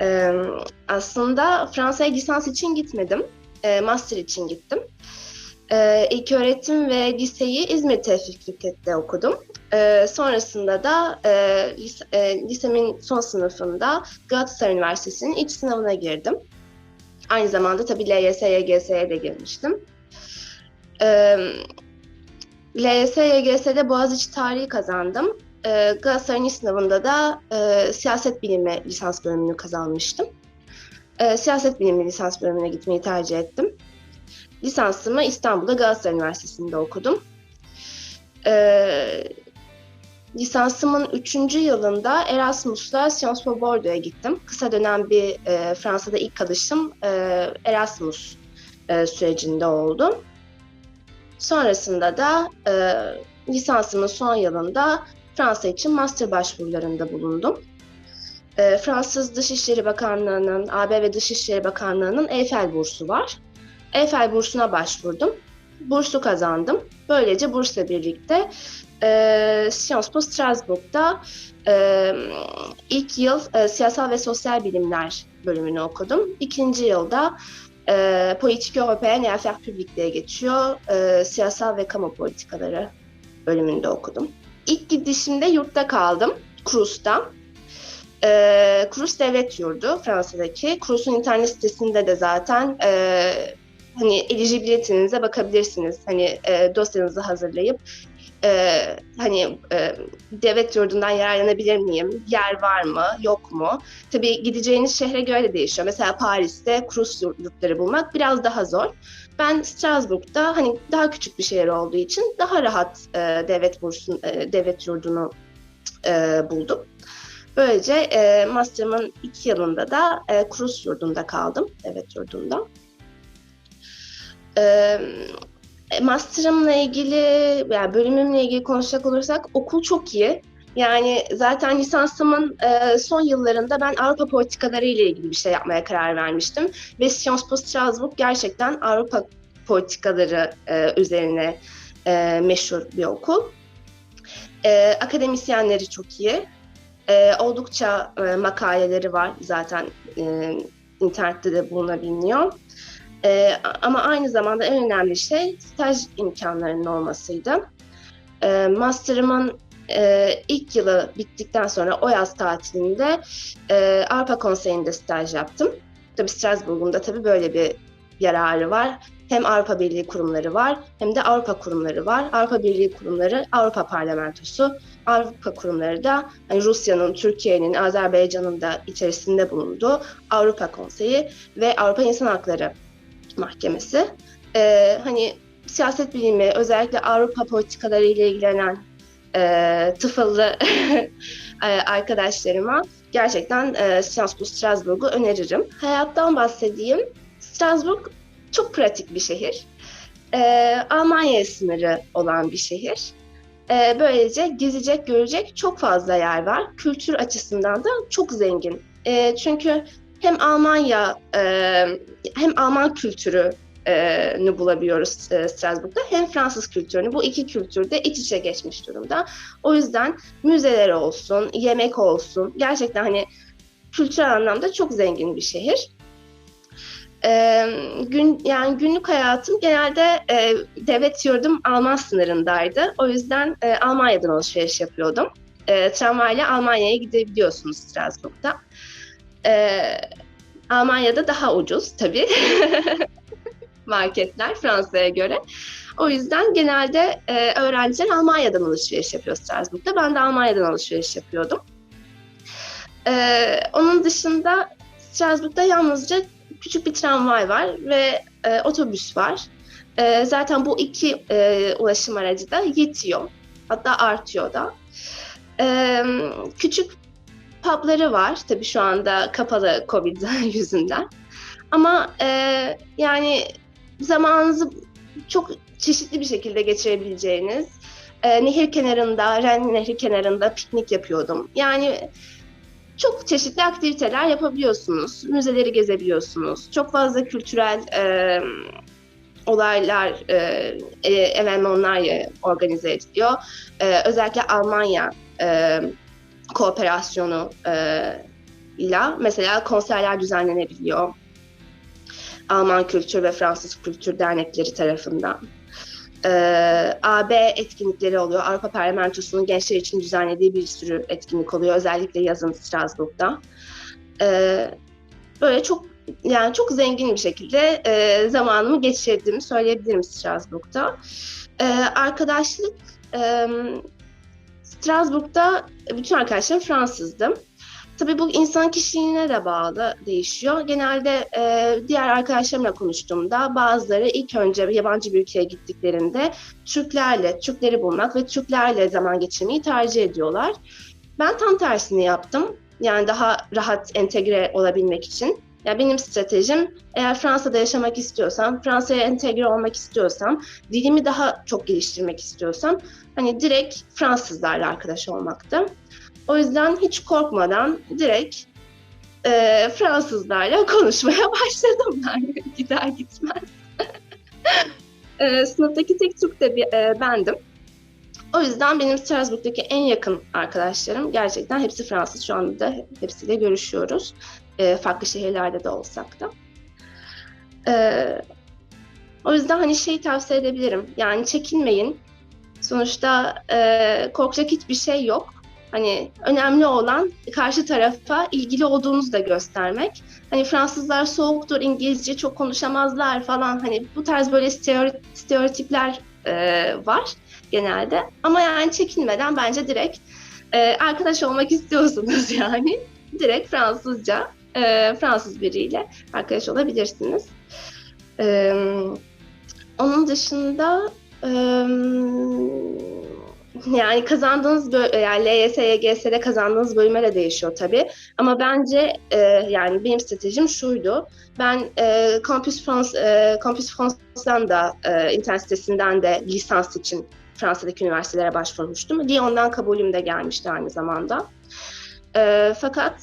Ee, aslında Fransa'ya lisans için gitmedim. Ee, master için gittim. Ee, ilk öğretim ve liseyi İzmir Tevfik Fikret'te okudum. Ee, sonrasında da e, lise, e, lisemin son sınıfında Galatasaray Üniversitesi'nin ilk sınavına girdim. Aynı zamanda tabii LYS, YGS'ye de girmiştim. Ee, LYS, YGS'de Boğaziçi tarihi kazandım. Ee, Galatasaray'ın sınavında da e, siyaset bilimi lisans bölümünü kazanmıştım. Ee, siyaset bilimi lisans bölümüne gitmeyi tercih ettim. Lisansımı İstanbul'da Galatasaray Üniversitesi'nde okudum. Ee, lisansımın üçüncü yılında Erasmus'la Sciences Po Bordeaux'a gittim. Kısa dönem bir e, Fransa'da ilk kalışım e, Erasmus e, sürecinde oldu. Sonrasında da e, lisansımın son yılında Fransa için master başvurularında bulundum. E, Fransız Dışişleri Bakanlığı'nın, AB ve Dışişleri Bakanlığı'nın Eiffel bursu var. Eiffel bursuna başvurdum. Bursu kazandım. Böylece bursla birlikte e, Sciences Po Strasbourg'da e, ilk yıl e, siyasal ve sosyal bilimler bölümünü okudum. İkinci yılda e, Politik Européenne et Affaires Publiques diye geçiyor. E, siyasal ve kamu politikaları bölümünde okudum. İlk gidişimde yurtta kaldım, Cruz'da. E, Cruz devlet yurdu Fransa'daki. Cruz'un internet sitesinde de zaten e, hani eligibility'nize bakabilirsiniz. Hani e, dosyanızı hazırlayıp e, hani e, devlet yurdundan yararlanabilir miyim? Yer var mı? Yok mu? Tabii gideceğiniz şehre göre de değişiyor. Mesela Paris'te Cruz yurtları bulmak biraz daha zor. Ben Strasbourg'da hani daha küçük bir şehir olduğu için daha rahat e, devlet bursun, e, devlet yurdunu e, buldum. Böylece e, master'ımın iki yılında da e, Cruz yurdunda kaldım, devlet yurdunda. E, master'ımla ilgili, yani bölümümle ilgili konuşacak olursak okul çok iyi. Yani zaten lisansımın e, son yıllarında ben Avrupa politikaları ile ilgili bir şey yapmaya karar vermiştim. Ve Sciences Po Strasbourg gerçekten Avrupa politikaları e, üzerine e, meşhur bir okul. E, akademisyenleri çok iyi. E, oldukça e, makaleleri var zaten e, internette de bulunabiliyor. E, ama aynı zamanda en önemli şey staj imkanlarının olmasıydı. E, master'ımın e, ilk yılı bittikten sonra o yaz tatilinde e, Avrupa Konseyi'nde staj yaptım. Tabii Strasbourg'un da tabii böyle bir yararı var. Hem Avrupa Birliği kurumları var hem de Avrupa kurumları var. Avrupa Birliği kurumları Avrupa Parlamentosu, Avrupa kurumları da hani Rusya'nın, Türkiye'nin, Azerbaycan'ın da içerisinde bulunduğu Avrupa Konseyi ve Avrupa İnsan Hakları Mahkemesi. Ee, hani siyaset bilimi, özellikle Avrupa politikaları ile ilgilenen e, tıfıllı arkadaşlarıma gerçekten e, Sciences Po Strasbourg'u öneririm. Hayattan bahsedeyim. Strasbourg çok pratik bir şehir. E, Almanya sınırı olan bir şehir. E, böylece gezecek, görecek çok fazla yer var. Kültür açısından da çok zengin. E, çünkü hem Almanya e, hem Alman kültürü ne bulabiliyoruz Strasbourg'da hem Fransız kültürünü. Bu iki kültür de iç içe geçmiş durumda. O yüzden müzeler olsun, yemek olsun gerçekten hani kültürel anlamda çok zengin bir şehir. Ee, gün yani günlük hayatım genelde e, devlet yurdum Alman sınırındaydı. O yüzden e, Almanya'dan alışveriş yapıyordum. E, tramvayla Almanya'ya gidebiliyorsunuz Strasbourg'da. E, Almanya'da daha ucuz tabii. marketler Fransa'ya göre. O yüzden genelde e, öğrenciler Almanya'dan alışveriş yapıyor Strasbourg'da. Ben de Almanya'dan alışveriş yapıyordum. E, onun dışında Strasbourg'da yalnızca küçük bir tramvay var ve e, otobüs var. E, zaten bu iki e, ulaşım aracı da yetiyor. Hatta artıyor da. E, küçük pubları var. Tabii şu anda kapalı Covid yüzünden. Ama e, yani zamanınızı çok çeşitli bir şekilde geçirebileceğiniz e, nehir kenarında, Ren nehri kenarında piknik yapıyordum. Yani çok çeşitli aktiviteler yapabiliyorsunuz. Müzeleri gezebiliyorsunuz. Çok fazla kültürel e, olaylar, e, e, evenmanlar organize ediliyor. E, özellikle Almanya e, kooperasyonu e, katkılarıyla mesela konserler düzenlenebiliyor. Alman Kültür ve Fransız Kültür Dernekleri tarafından. Ee, AB etkinlikleri oluyor. Avrupa Parlamentosu'nun gençler için düzenlediği bir sürü etkinlik oluyor. Özellikle yazın Strasbourg'da. Ee, böyle çok yani çok zengin bir şekilde e, zamanımı geçirdiğimi söyleyebilirim Strasbourg'da. Ee, arkadaşlık e, Strasbourg'da bütün arkadaşlarım Fransızdım. Tabii bu insan kişiliğine de bağlı değişiyor. Genelde e, diğer arkadaşlarımla konuştuğumda bazıları ilk önce yabancı bir ülkeye gittiklerinde Türklerle, Türkleri bulmak ve Türklerle zaman geçirmeyi tercih ediyorlar. Ben tam tersini yaptım. Yani daha rahat entegre olabilmek için. Ya benim stratejim eğer Fransa'da yaşamak istiyorsam, Fransa'ya entegre olmak istiyorsam, dilimi daha çok geliştirmek istiyorsam hani direkt Fransızlarla arkadaş olmaktı. O yüzden hiç korkmadan direkt e, Fransızlarla konuşmaya başladım ben gider gitmez. e, sınıftaki tek Türk de bir, e, bendim. O yüzden benim Strasbourg'daki en yakın arkadaşlarım gerçekten hepsi Fransız. Şu anda da hepsiyle görüşüyoruz. E, farklı şehirlerde de olsak da. E, o yüzden hani şey tavsiye edebilirim. Yani çekinmeyin. Sonuçta e, korkacak hiçbir şey yok. Hani önemli olan karşı tarafa ilgili olduğunuzu da göstermek. Hani Fransızlar soğuktur, İngilizce çok konuşamazlar falan. Hani bu tarz böyle stereotipler e, var genelde. Ama yani çekinmeden bence direkt e, arkadaş olmak istiyorsunuz yani. Direkt Fransızca, e, Fransız biriyle arkadaş olabilirsiniz. E, onun dışında e, yani kazandığınız yani LYS, YGS'de kazandığınız bölüme de değişiyor tabii. Ama bence e, yani benim stratejim şuydu. Ben e, Campus France, e, Campus France'dan da e, internet sitesinden de lisans için Fransa'daki üniversitelere başvurmuştum. Lyon'dan kabulüm de gelmişti aynı zamanda. E, fakat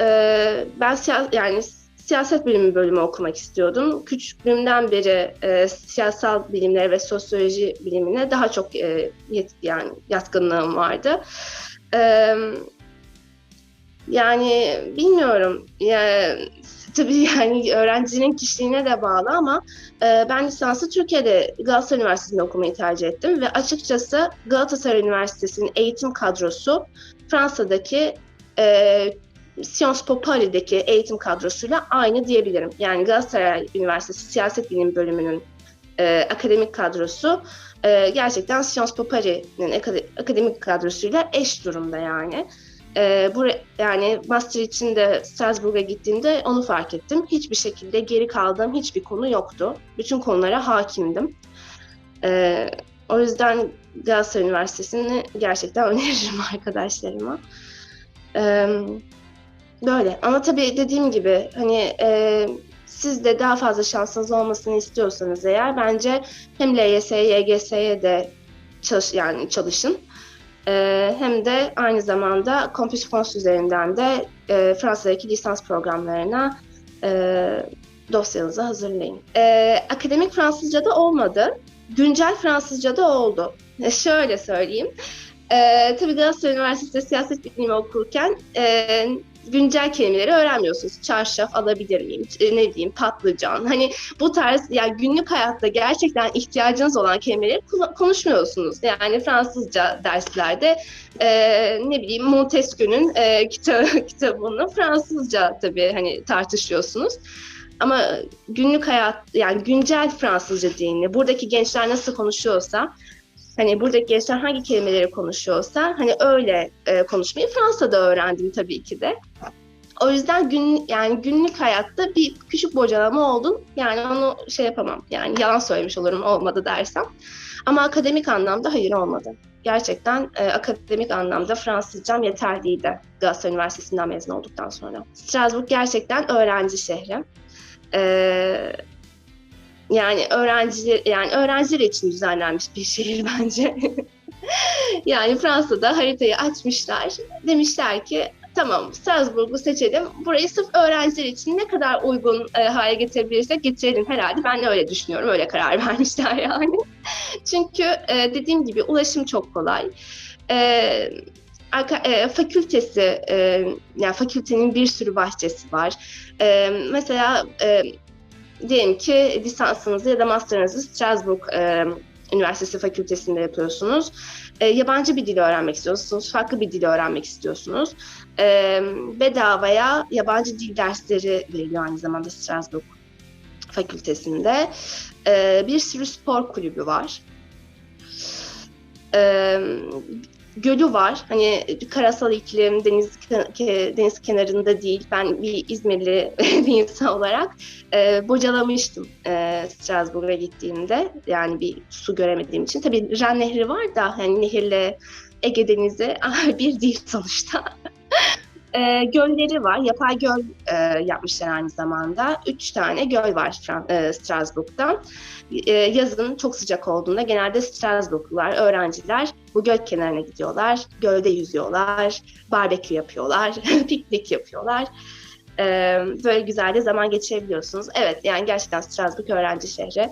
e, ben yani siyaset bilimi bölümü okumak istiyordum. Küçüklüğümden beri e, siyasal bilimler ve sosyoloji bilimine daha çok e, yet, yani yatkınlığım vardı. E, yani bilmiyorum. Yani, tabii yani öğrencinin kişiliğine de bağlı ama e, ben lisansı Türkiye'de Galatasaray Üniversitesi'nde okumayı tercih ettim ve açıkçası Galatasaray Üniversitesi'nin eğitim kadrosu Fransa'daki e, Sciences Po Paris'deki eğitim kadrosuyla aynı diyebilirim. Yani Galatasaray Üniversitesi Siyaset Bilim Bölümünün e, akademik kadrosu e, gerçekten Sciences Po Paris'in akademik kadrosuyla eş durumda yani. E, bu yani master için de Strasbourg'a gittiğimde onu fark ettim. Hiçbir şekilde geri kaldığım hiçbir konu yoktu. Bütün konulara hakimdim. E, o yüzden Galatasaray Üniversitesi'ni gerçekten öneririm arkadaşlarıma. Evet. Böyle ama tabii dediğim gibi hani e, siz de daha fazla şansınız olmasını istiyorsanız eğer bence hem LYS'ye, YGS'ye de çalış, yani çalışın. E, hem de aynı zamanda Campus France üzerinden de e, Fransa'daki lisans programlarına e, dosyanızı hazırlayın. E, akademik Fransızca da olmadı. Güncel Fransızca da oldu. E, şöyle söyleyeyim. E, tabii Galatasaray Üniversitesi'nde siyaset bilimi okurken e, güncel kelimeleri öğrenmiyorsunuz. Çarşaf alabilir miyim? E, ne diyeyim patlıcan. Hani bu tarz yani günlük hayatta gerçekten ihtiyacınız olan kelimeleri konuşmuyorsunuz. Yani Fransızca derslerde e, ne bileyim Montesquieu'nun e, kitabı, kitabını Fransızca tabii hani tartışıyorsunuz. Ama günlük hayat yani güncel Fransızca dilini buradaki gençler nasıl konuşuyorsa hani buradaki gençler hangi kelimeleri konuşuyorsa hani öyle e, konuşmayı Fransa'da öğrendim tabii ki de. O yüzden gün yani günlük hayatta bir küçük bocalama oldu. Yani onu şey yapamam. Yani yalan söylemiş olurum olmadı dersem. Ama akademik anlamda hayır olmadı. Gerçekten e, akademik anlamda Fransızcam yeterliydi Galatasaray Üniversitesi'nden mezun olduktan sonra. Strasbourg gerçekten öğrenci şehri. E, yani öğrenciler yani öğrenciler için düzenlenmiş bir şehir bence. yani Fransa'da haritayı açmışlar. Demişler ki tamam Strasbourg'u seçelim. Burayı sırf öğrenciler için ne kadar uygun e, hale getirebilirsek getirelim herhalde. Ben öyle düşünüyorum. Öyle karar vermişler yani. Çünkü e, dediğim gibi ulaşım çok kolay. E, e, fakültesi, e, yani fakültenin bir sürü bahçesi var. E, mesela diyelim ki lisansınızı ya da master'ınızı Strasbourg e, Üniversitesi Fakültesi'nde yapıyorsunuz. E, yabancı bir dil öğrenmek istiyorsunuz, farklı bir dil öğrenmek istiyorsunuz. E, bedavaya yabancı dil dersleri veriliyor aynı zamanda Strasbourg Fakültesi'nde. E, bir sürü spor kulübü var. E, gölü var. Hani karasal iklim, deniz deniz kenarında değil. Ben bir İzmirli bir insan olarak e, bocalamıştım e, Strasbourg'a gittiğimde. Yani bir su göremediğim için. Tabii Ren Nehri var da hani nehirle Ege Denizi bir değil sonuçta. e, gölleri var. Yapay göl e, yapmışlar aynı zamanda. Üç tane göl var e, Strasbourg'da. E, yazın çok sıcak olduğunda genelde Strasbourglular, öğrenciler bu göl kenarına gidiyorlar. Gölde yüzüyorlar, barbekü yapıyorlar, piknik yapıyorlar. E, böyle güzel de zaman geçirebiliyorsunuz. Evet yani gerçekten Strasbourg öğrenci şehri.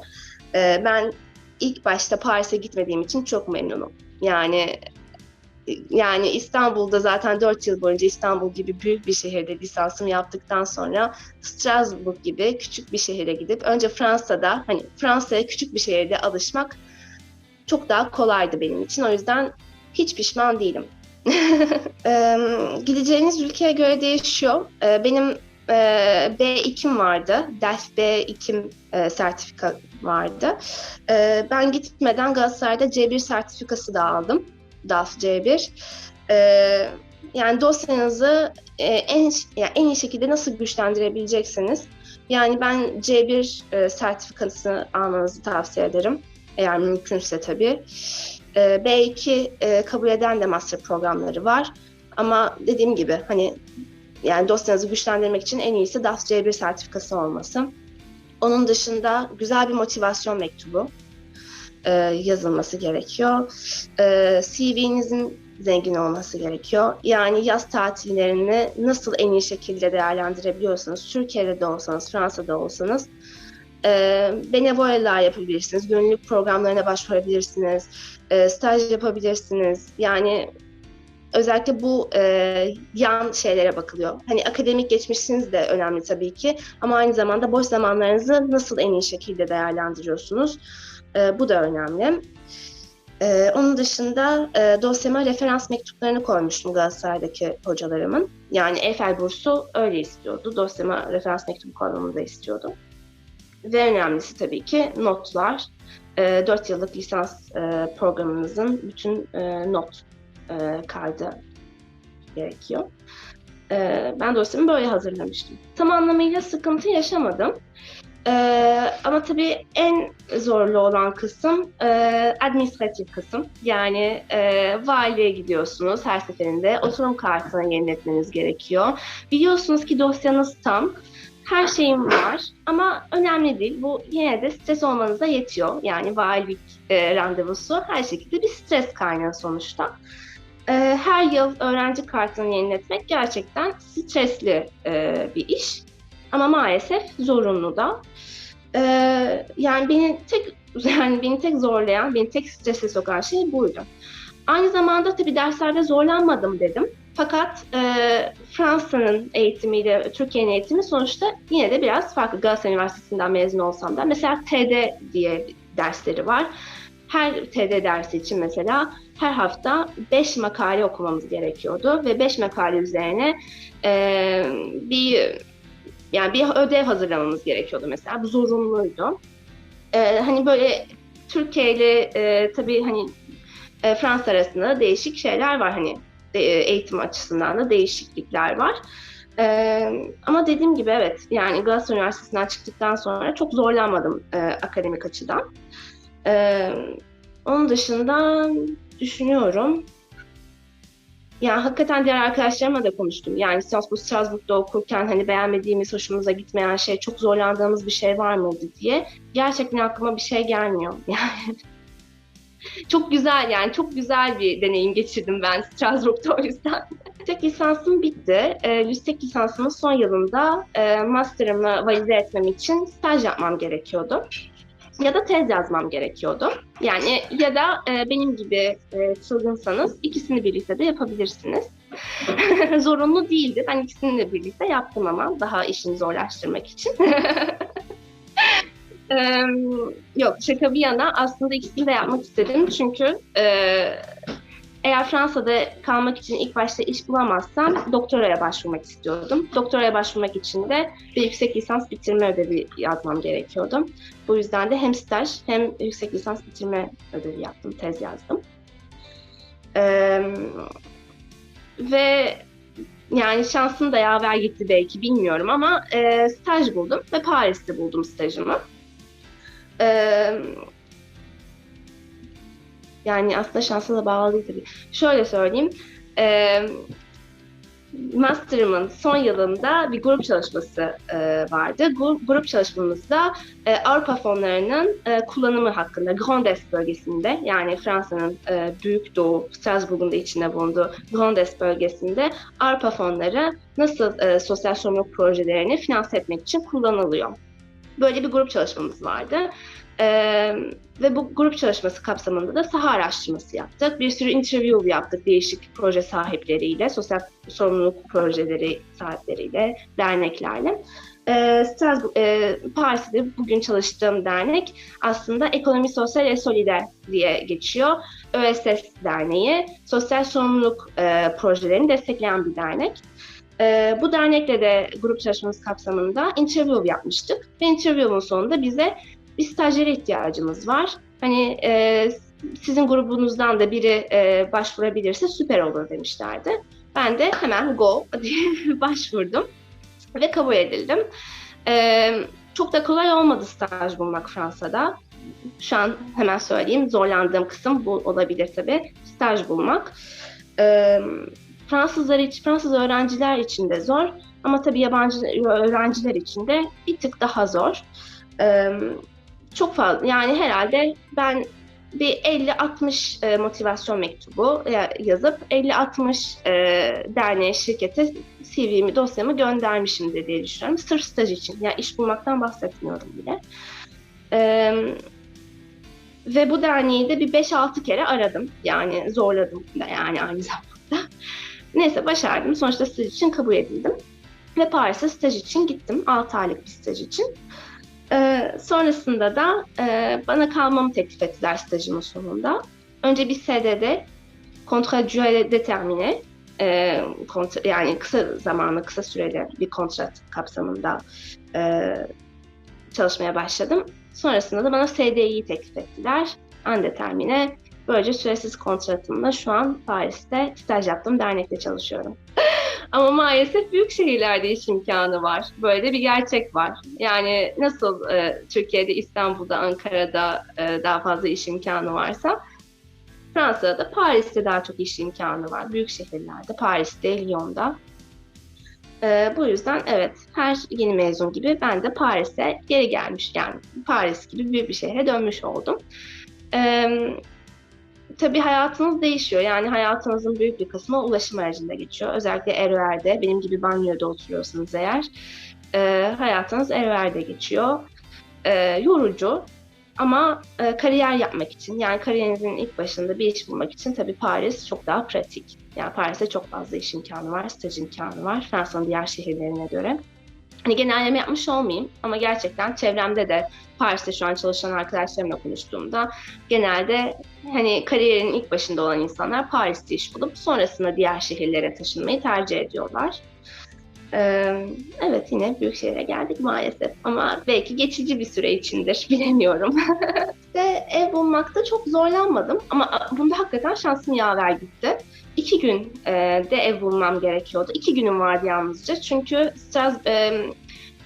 E, ben ilk başta Paris'e gitmediğim için çok memnunum. Yani yani İstanbul'da zaten 4 yıl boyunca İstanbul gibi büyük bir şehirde lisansımı yaptıktan sonra Strasbourg gibi küçük bir şehire gidip önce Fransa'da hani Fransa'ya küçük bir şehirde alışmak çok daha kolaydı benim için. O yüzden hiç pişman değilim. gideceğiniz ülkeye göre değişiyor. Benim B2'm vardı. DELF B2 sertifika vardı. Ben gitmeden Galatasaray'da C1 sertifikası da aldım. DAF C1. E, yani dosyanızı e, en yani en iyi şekilde nasıl güçlendirebileceksiniz? Yani ben C1 e, sertifikasını almanızı tavsiye ederim. Eğer mümkünse tabii. E, B2 e, kabul eden de master programları var. Ama dediğim gibi hani yani dosyanızı güçlendirmek için en iyisi DAF C1 sertifikası olması. Onun dışında güzel bir motivasyon mektubu e, yazılması gerekiyor. E, CV'nizin zengin olması gerekiyor. Yani yaz tatillerini nasıl en iyi şekilde değerlendirebiliyorsanız, Türkiye'de de olsanız, Fransa'da olsanız e, benevoleler yapabilirsiniz, gönüllülük programlarına başvurabilirsiniz, e, staj yapabilirsiniz. Yani özellikle bu e, yan şeylere bakılıyor. Hani akademik geçmişiniz de önemli tabii ki ama aynı zamanda boş zamanlarınızı nasıl en iyi şekilde değerlendiriyorsunuz? E, bu da önemli. E, onun dışında e, dosyama referans mektuplarını koymuştum Galatasaray'daki hocalarımın. Yani Eiffel bursu öyle istiyordu. Dosyama referans mektubu koymamı da istiyordu. Ve önemlisi tabii ki notlar. E, 4 yıllık lisans e, programınızın bütün e, not e, kaydı gerekiyor. E, ben dosyamı böyle hazırlamıştım. Tam anlamıyla sıkıntı yaşamadım. Ee, ama tabii en zorlu olan kısım e, administratif kısım. Yani e, valiliğe gidiyorsunuz her seferinde. Oturum kartını yeniletmeniz gerekiyor. Biliyorsunuz ki dosyanız tam. Her şeyim var ama önemli değil. Bu yine de stres olmanıza yetiyor. Yani valilik e, randevusu her şekilde bir stres kaynağı sonuçta. E, her yıl öğrenci kartını yeniletmek gerçekten stresli e, bir iş. Ama maalesef zorunlu da. Ee, yani beni tek yani beni tek zorlayan, beni tek strese sokan şey buydu. Aynı zamanda tabii derslerde zorlanmadım dedim. Fakat e, Fransa'nın eğitimiyle Türkiye'nin eğitimi sonuçta yine de biraz farklı. Galatasaray Üniversitesi'nden mezun olsam da mesela TD diye dersleri var. Her TD dersi için mesela her hafta 5 makale okumamız gerekiyordu ve 5 makale üzerine e, bir yani bir ödev hazırlamamız gerekiyordu mesela. Bu zorunluydu. Ee, hani böyle Türkiye ile e, tabii hani e, Fransa arasında değişik şeyler var hani e, eğitim açısından da değişiklikler var. Ee, ama dediğim gibi evet yani Galatasaray Üniversitesi'nden çıktıktan sonra çok zorlanmadım e, akademik açıdan. Ee, onun dışında düşünüyorum. Yani hakikaten diğer arkadaşlarımla da konuştum. Yani bu Strasbourg'da okurken hani beğenmediğimiz, hoşumuza gitmeyen şey, çok zorlandığımız bir şey var mıydı diye. Gerçekten aklıma bir şey gelmiyor. Yani çok güzel yani çok güzel bir deneyim geçirdim ben Strasbourg'da o yüzden. Tek lisansım bitti. E, yüksek lisansımın son yılında e, master'ımı valize etmem için staj yapmam gerekiyordu. ya da tez yazmam gerekiyordu. Yani ya da e, benim gibi e, çılgınsanız ikisini birlikte de yapabilirsiniz. Zorunlu değildi. Ben ikisini de birlikte yaptım ama daha işini zorlaştırmak için. Yok şaka bir yana aslında ikisini de yapmak istedim çünkü e, eğer Fransa'da kalmak için ilk başta iş bulamazsam doktoraya başvurmak istiyordum. Doktoraya başvurmak için de bir yüksek lisans bitirme ödevi yazmam gerekiyordu. Bu yüzden de hem staj hem yüksek lisans bitirme ödevi yaptım, tez yazdım. Ee, ve yani şansım da yaver gitti belki bilmiyorum ama e, staj buldum ve Paris'te buldum stajımı. Ee, yani aslında şansa da bağlı değil tabii. Şöyle söyleyeyim. E, Master'ımın son yılında bir grup çalışması e, vardı. Gu, grup çalışmamızda e, Avrupa fonlarının e, kullanımı hakkında Grand Est bölgesinde yani Fransa'nın e, Büyük Doğu, Strasbourg'un da içinde bulunduğu Grand Est bölgesinde Avrupa fonları nasıl e, sosyal sorumluluk projelerini finanse etmek için kullanılıyor. Böyle bir grup çalışmamız vardı. Ee, ve bu grup çalışması kapsamında da saha araştırması yaptık. Bir sürü interview yaptık değişik proje sahipleriyle, sosyal sorumluluk projeleri sahipleriyle, derneklerle. Ee, Strasbourg, e, Paris'te bugün çalıştığım dernek aslında Ekonomi Sosyal ve Solider diye geçiyor. ÖSS Derneği, sosyal sorumluluk e, projelerini destekleyen bir dernek. E, bu dernekle de grup çalışmamız kapsamında interview yapmıştık. Ve interview'un sonunda bize bir stajyere ihtiyacımız var. Hani e, sizin grubunuzdan da biri e, başvurabilirse süper olur demişlerdi. Ben de hemen go diye başvurdum ve kabul edildim. E, çok da kolay olmadı staj bulmak Fransa'da. Şu an hemen söyleyeyim zorlandığım kısım bu olabilir tabii. Staj bulmak. E, Fransızlar için, Fransız öğrenciler için de zor ama tabii yabancı öğrenciler için de bir tık daha zor. E, çok fazla yani herhalde ben bir 50-60 e, motivasyon mektubu yazıp 50-60 e, derneğe, şirkete CV'mi, dosyamı göndermişimdir diye düşünüyorum. Sırf staj için. Yani iş bulmaktan bahsetmiyorum bile. E, ve bu derneği de bir 5-6 kere aradım. Yani zorladım da yani aynı zamanda. Neyse başardım. Sonuçta staj için kabul edildim. Ve Paris'e staj için gittim. 6 aylık bir staj için. Ee, sonrasında da e, bana kalmamı teklif ettiler stajımın sonunda. Önce bir SDD, kontra durée déterminé, e, kontra, yani kısa zamanlı, kısa süreli bir kontrat kapsamında e, çalışmaya başladım. Sonrasında da bana SDI'yi teklif ettiler. Andetermine. Böylece süresiz kontratımla şu an Paris'te staj yaptığım dernekte çalışıyorum. Ama maalesef büyük şehirlerde iş imkanı var. Böyle bir gerçek var. Yani nasıl e, Türkiye'de, İstanbul'da, Ankara'da e, daha fazla iş imkanı varsa Fransa'da, Paris'te daha çok iş imkanı var. Büyük şehirlerde, Paris'te, Lyon'da. E, bu yüzden evet, her yeni mezun gibi ben de Paris'e geri gelmiş, yani Paris gibi büyük bir şehre dönmüş oldum. Evet tabii hayatınız değişiyor. Yani hayatınızın büyük bir kısmı ulaşım aracında geçiyor. Özellikle RER'de, benim gibi banyoda oturuyorsanız eğer, e, hayatınız RER'de geçiyor. E, yorucu ama e, kariyer yapmak için, yani kariyerinizin ilk başında bir iş bulmak için tabii Paris çok daha pratik. Yani Paris'te çok fazla iş imkanı var, staj imkanı var Fransa'nın diğer şehirlerine göre. Hani genelleme yapmış olmayayım ama gerçekten çevremde de Paris'te şu an çalışan arkadaşlarımla konuştuğumda genelde hani kariyerin ilk başında olan insanlar Paris'te iş bulup sonrasında diğer şehirlere taşınmayı tercih ediyorlar. Ee, evet yine büyük şehre geldik maalesef ama belki geçici bir süre içindir bilemiyorum. İşte ev bulmakta çok zorlanmadım ama bunda hakikaten şansım yaver gitti. İki gün e, de ev bulmam gerekiyordu. İki günüm vardı yalnızca çünkü Stras, e,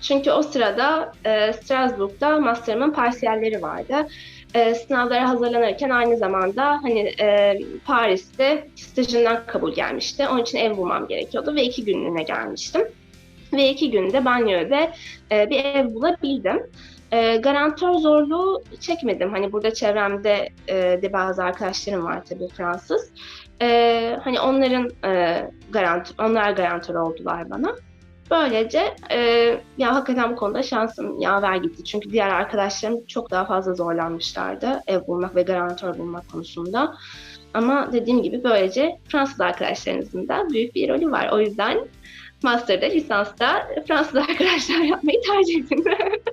çünkü o sırada e, Strasbourg'da master'ımın parsiyelleri vardı. E, sınavlara hazırlanırken aynı zamanda hani e, Paris'te stajından kabul gelmişti. Onun için ev bulmam gerekiyordu ve iki günlüğüne gelmiştim. Ve iki günde banyoda e, bir ev bulabildim. E, garantör zorluğu çekmedim. Hani burada çevremde e, de bazı arkadaşlarım var tabii Fransız. E, hani onların e, garantör, onlar garantör oldular bana. Böylece e, ya hakikaten bu konuda şansım yaver gitti. Çünkü diğer arkadaşlarım çok daha fazla zorlanmışlardı ev bulmak ve garantör bulmak konusunda. Ama dediğim gibi böylece Fransız arkadaşlarınızın da büyük bir rolü var. O yüzden Master'da, lisansta Fransız arkadaşlar yapmayı tercih ettim.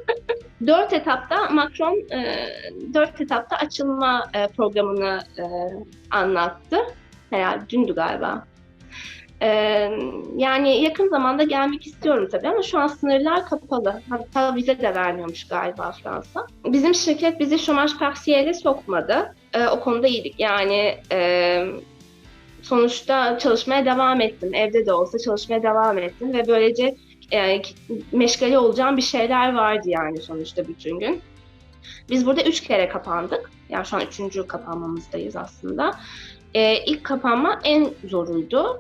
dört etapta Macron e, dört etapta açılma e, programını e, anlattı. Herhalde dündü galiba. E, yani yakın zamanda gelmek istiyorum tabii ama şu an sınırlar kapalı. Hatta vize de vermiyormuş galiba Fransa. Bizim şirket bizi şomaj partiyeli sokmadı. E, o konuda iyiydik. Yani e, sonuçta çalışmaya devam ettim. Evde de olsa çalışmaya devam ettim ve böylece e, meşgale olacağım bir şeyler vardı yani sonuçta bütün gün. Biz burada üç kere kapandık. Yani şu an üçüncü kapanmamızdayız aslında. E, ilk kapanma en zoruydu.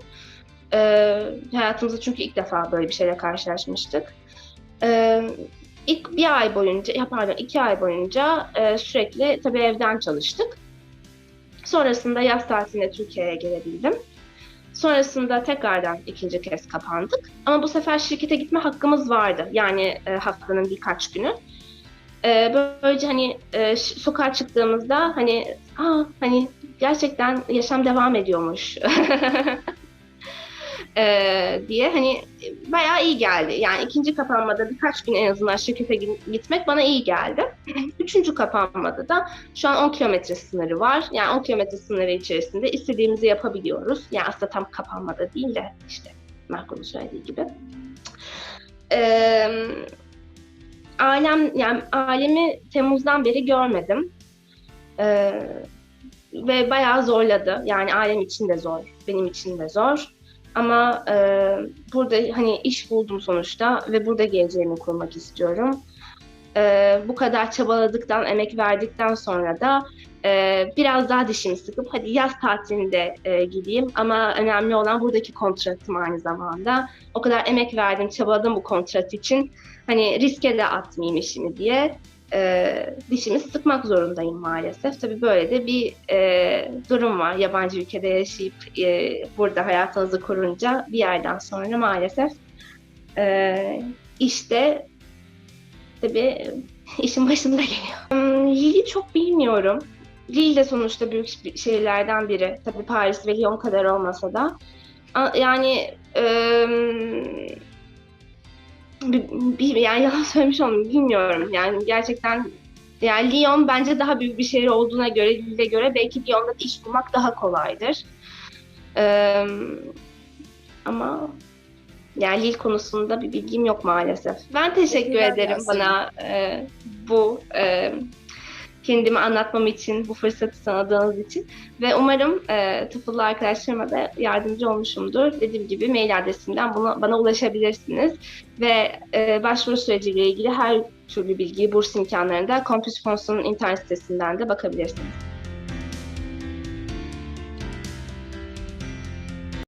E, hayatımızda çünkü ilk defa böyle bir şeyle karşılaşmıştık. E, ilk bir ay boyunca, ya pardon iki ay boyunca e, sürekli tabii evden çalıştık. Sonrasında yaz tatilinde Türkiye'ye gelebildim. Sonrasında tekrardan ikinci kez kapandık. Ama bu sefer şirkete gitme hakkımız vardı. Yani e, haftanın birkaç günü. E, böylece hani e, sokağa çıktığımızda hani aa hani gerçekten yaşam devam ediyormuş. e, diye hani bayağı iyi geldi. Yani ikinci kapanmada birkaç gün en azından şirkete gitmek bana iyi geldi. Üçüncü kapanmada da şu an 10 kilometre sınırı var. Yani 10 kilometre sınırı içerisinde istediğimizi yapabiliyoruz. Yani aslında tam kapanmada değil de işte Marco'nun söylediği gibi. Ee, ailem yani ailemi Temmuz'dan beri görmedim. Ee, ve bayağı zorladı. Yani ailem için de zor, benim için de zor. Ama e, burada hani iş buldum sonuçta ve burada geleceğimi kurmak istiyorum. E, bu kadar çabaladıktan, emek verdikten sonra da e, biraz daha dişimi sıkıp hadi yaz tatilinde e, gideyim. Ama önemli olan buradaki kontratım aynı zamanda. O kadar emek verdim, çabaladım bu kontrat için. Hani riske de atmayayım işimi diye e, dişimi sıkmak zorundayım maalesef. Tabii böyle de bir e, durum var. Yabancı ülkede yaşayıp e, burada hayatınızı kurunca bir yerden sonra maalesef e, işte tabii işin başında geliyor. Hmm, Lille'i çok bilmiyorum. Lille de sonuçta büyük şehirlerden biri. Tabii Paris ve Lyon kadar olmasa da. Yani yani yalan söylemiş olmayayım bilmiyorum. Yani gerçekten yani Lyon bence daha büyük bir şehir olduğuna göre Lille'e göre belki Lyon'da iş bulmak daha kolaydır. Ee, ama yani Lille konusunda bir bilgim yok maalesef. Ben teşekkür ederim bana e, bu e, kendimi anlatmam için, bu fırsatı tanıdığınız için. Ve umarım e, tıfıllı arkadaşlarıma da yardımcı olmuşumdur. Dediğim gibi mail adresimden buna, bana ulaşabilirsiniz. Ve e, başvuru süreciyle ilgili her türlü bilgiyi, burs imkanlarında Campus Fonsu'nun internet sitesinden de bakabilirsiniz.